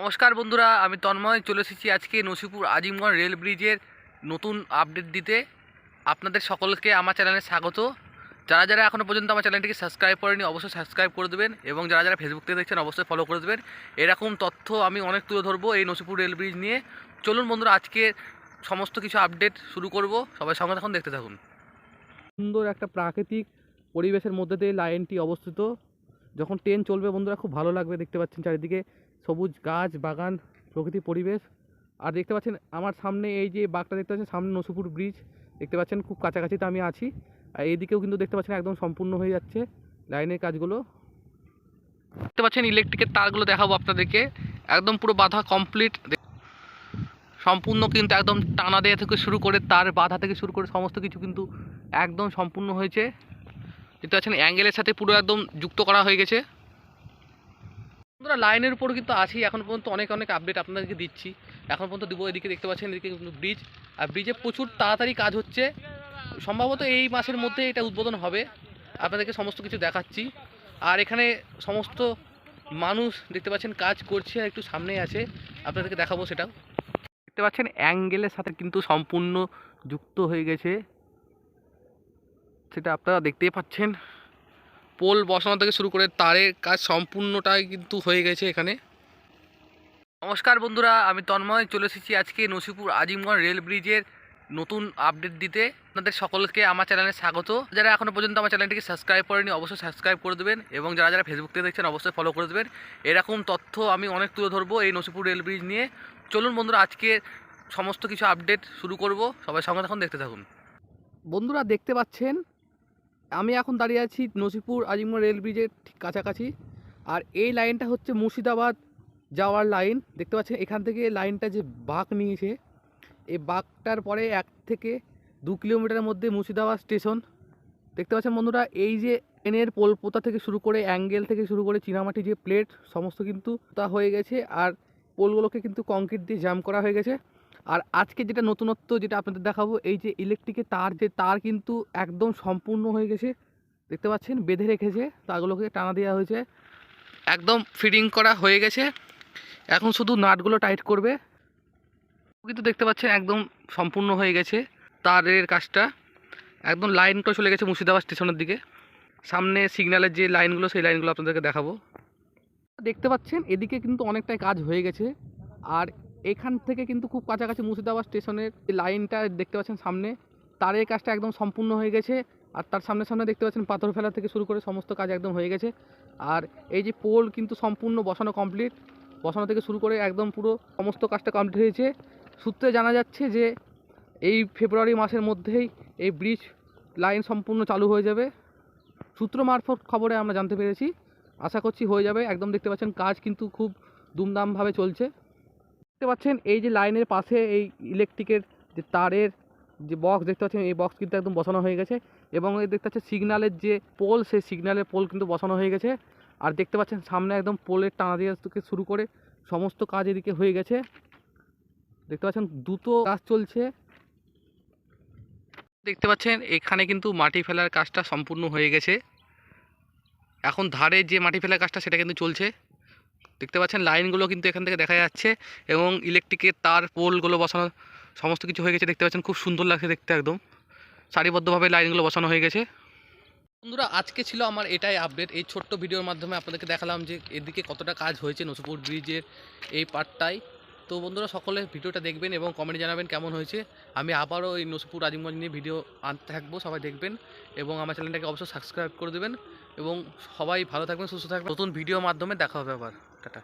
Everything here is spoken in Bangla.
নমস্কার বন্ধুরা, আমি তন্ময়, চলে এসেছি আজকে নসিপুর আজিমগঞ্জ রেল ব্রিজের নতুন আপডেট দিতে। আপনাদের সকলকে আমার চ্যানেলে স্বাগত। যারা যারা এখনও পর্যন্ত আমার চ্যানেলটিকে সাবস্ক্রাইব করেনি, অবশ্যই সাবস্ক্রাইব করে দেবেন এবং যারা যারা ফেসবুক থেকে দেখছেন, অবশ্যই ফলো করে দেবেন। এরকম তথ্য আমি অনেক তুলে ধরবো এই নসিপুর রেল ব্রিজ নিয়ে। চলুন বন্ধুরা, আজকে সমস্ত কিছু আপডেট শুরু করব। সবাই সঙ্গে তখন দেখতে থাকুন। সুন্দর একটা প্রাকৃতিক পরিবেশের মধ্যে দিয়ে লাইনটি অবস্থিত। যখন ট্রেন চলবে বন্ধুরা, খুব ভালো লাগবে, দেখতে পাচ্ছেন চারিদিকে। সবুজ গাছ, বাগান, প্রকৃতি, পরিবেশ। আর দেখতে পাচ্ছেন, আমার সামনে এই যে বাঘটা দেখতে পাচ্ছেন, সামনে নসুপুর ব্রিজ। দেখতে পাচ্ছেন, খুব কাছাকাছিতে আমি আছি। আর এইদিকেও কিন্তু দেখতে পাচ্ছেন, একদম সম্পূর্ণ হয়ে যাচ্ছে লাইনের কাজগুলো। দেখতে পাচ্ছেন ইলেকট্রিকের তারগুলো দেখাবো আপনাদেরকে। একদম পুরো বাধা কমপ্লিট সম্পূর্ণ কিন্তু একদম টানা দেওয়া থেকে শুরু করে তার বাধা থেকে শুরু করে সমস্ত কিছু কিন্তু একদম সম্পূর্ণ হয়েছে। দেখতে পাচ্ছেন অ্যাঙ্গেলের সাথে পুরো একদম যুক্ত করা হয়ে গেছে। বন্ধুরা, লাইনের উপর কিন্তু আছি। এখন পর্যন্ত অনেক অনেক আপডেট আপনাদেরকে দিচ্ছি। এখন পর্যন্ত দিব এদিকে দেখতে পাচ্ছেন, এদিকে কিন্তু ব্রিজ আর ব্রিজে প্রচুর তাড়াতাড়ি কাজ হচ্ছে। সম্ভবত এই মাসের মধ্যে এটা উদ্বোধন হবে। আপনাদেরকে সমস্ত কিছু দেখাচ্ছি। আর এখানে সমস্ত মানুষ দেখতে পাচ্ছেন, কাজ করছে আর একটু সামনেই আছে। আপনাদেরকে দেখাবো সেটাও। দেখতে পাচ্ছেন অ্যাঙ্গেলের সাথে কিন্তু সম্পূর্ণ যুক্ত হয়ে গেছে। সেটা আপনারা দেখতেই পাচ্ছেন। পোল বসানো থেকে শুরু করে তারের কাজ সম্পূর্ণটাই কিন্তু হয়ে গেছে এখানে। নমস্কার বন্ধুরা, আমি তন্ময়, চলে এসেছি আজকে নসিপুর আজিমগঞ্জ রেল ব্রিজের নতুন আপডেট দিতে। আপনাদের সকলকে আমার চ্যানেলে স্বাগত। যারা এখনও পর্যন্ত আমার চ্যানেলটিকে সাবস্ক্রাইব করেনি অবশ্যই সাবস্ক্রাইব করে দেবেন এবং যারা যারা ফেসবুক থেকে দেখছেন, অবশ্যই ফলো করে দেবেন। এরকম তথ্য আমি অনেক তুলে ধরবো এই নসিপুর রেল ব্রিজ নিয়ে। চলুন বন্ধুরা, আজকে সমস্ত কিছু আপডেট শুরু করব। সবাই সঙ্গে তখন দেখতে থাকুন। বন্ধুরা, দেখতে পাচ্ছেন আমি এখন দাঁড়িয়ে আছি নসিপুর আজিমগঞ্জ রেল ব্রিজের ঠিক কাছাকাছি। আর এই লাইনটা হচ্ছে মুর্শিদাবাদ যাওয়ার লাইন। দেখতে পাচ্ছেন, এখান থেকে লাইনটা যে বাঁক নিয়েছে, এই বাঁকটার পরে এক থেকে দু কিলোমিটারের মধ্যে মুর্শিদাবাদ স্টেশন। দেখতে পাচ্ছেন বন্ধুরা, এই যে ট্রেনের পোল পোতা থেকে শুরু করে অ্যাঙ্গেল থেকে শুরু করে চীনামাটি যে প্লেট, সমস্ত কিন্তু তা হয়ে গেছে। আর পোলগুলোকে কিন্তু কংক্রিট দিয়ে জাম করা হয়ে গেছে। আর আজকে যেটা নতুনত্ব যেটা আপনাদের দেখাবো, এই যে ইলেকট্রিকের তার, যে তার কিন্তু একদম সম্পূর্ণ হয়ে গেছে। দেখতে পাচ্ছেন? বেঁধে রেখেছে। তারগুলোকে টানা দেওয়া হয়েছে। একদম ফিটিং করা হয়ে গেছে। এখন শুধু নাটগুলো টাইট করবে। কিন্তু দেখতে পাচ্ছেন, একদম সম্পূর্ণ হয়ে গেছে তারের কাজটা। একদম লাইনটা চলে গেছে মুর্শিদাবাদ স্টেশনের দিকে। সামনে সিগন্যালের যে লাইনগুলো সেই লাইনগুলো আপনাদেরকে দেখাবো। দেখতে পাচ্ছেন? এদিকে কিন্তু অনেকটাই কাজ হয়ে গেছে। আর এখান থেকে কিন্তু খুব কাছাকাছি মুর্শিদাবাদ স্টেশনের যে লাইনটা দেখতে পাচ্ছেন সামনে তার এই কাজটা একদম সম্পূর্ণ হয়ে গেছে। আর তার সামনে সামনে দেখতে পাচ্ছেন পাথর ফেলা থেকে শুরু করে সমস্ত কাজ একদম হয়ে গেছে। আর এই যে পোল কিন্তু সম্পূর্ণ বসানো কমপ্লিট। বসানো থেকে শুরু করে একদম পুরো সমস্ত কাজটা কমপ্লিট হয়েছে। সূত্রে জানা যাচ্ছে যে এই ফেব্রুয়ারি মাসের মধ্যেই এই ব্রিজ লাইন সম্পূর্ণ চালু হয়ে যাবে। সূত্র মারফত খবরে আমরা জানতে পেরেছি। আশা করছি হয়ে যাবে। একদম দেখতে পাচ্ছেন কাজ কিন্তু খুব দুমদামভাবে চলছে। দেখতে পাচ্ছেন, এই যে লাইনের পাশে এই ইলেকট্রিকের যে তারের যে বক্স দেখতে পাচ্ছেন, এই বক্স কিন্তু একদম বসানো হয়ে গেছে এবং এই দেখতে পাচ্ছেন সিগন্যালের যে পোল সেই সিগন্যালের পোল কিন্তু বসানো হয়ে গেছে। আর দেখতে পাচ্ছেন সামনে একদম পোলের টানা দিয়ে থেকে শুরু করে সমস্ত কাজ এদিকে হয়ে গেছে। দেখতে পাচ্ছেন দুটো কাজ চলছে। দেখতে পাচ্ছেন, এখানে কিন্তু মাটি ফেলার কাজটা সম্পূর্ণ হয়ে গেছে। এখন ধারে যে মাটি ফেলার কাজটা, সেটা কিন্তু চলছে। দেখতে পাচ্ছেন লাইনগুলো কিন্তু এখান থেকে দেখা যাচ্ছে এবং ইলেকট্রিকের তার পোলগুলো বসানো, সমস্ত কিছু হয়ে গেছে, দেখতে পাচ্ছেন খুব সুন্দর লাগছে দেখতে একদম। সারিবদ্ধভাবে লাইনগুলো বসানো হয়ে গেছে। বন্ধুরা, আজকে ছিল আমার এটাই আপডেট এই ছোট্ট ভিডিওর মাধ্যমে আপনাদেরকে দেখালাম যে এদিকে কতটা কাজ হয়েছে নসুপুর ব্রিজের এই পার্টটাই তো বন্ধুরা, সকলে ভিডিওটা দেখবেন এবং কমেন্টে জানাবেন কেমন হয়েছে। আমি আবারও এই নসুপুর আজিমগঞ্জ নিয়ে ভিডিও আনতে থাকব, সবাই দেখবেন। এবং আমার চ্যানেলটাকে অবশ্যই সাবস্ক্রাইব করে দেবেন। এবং সবাই ভালো থাকবেন সুস্থ থাকবেন। নতুন ভিডিও মাধ্যমে দেখা হবে আবার। টাটা।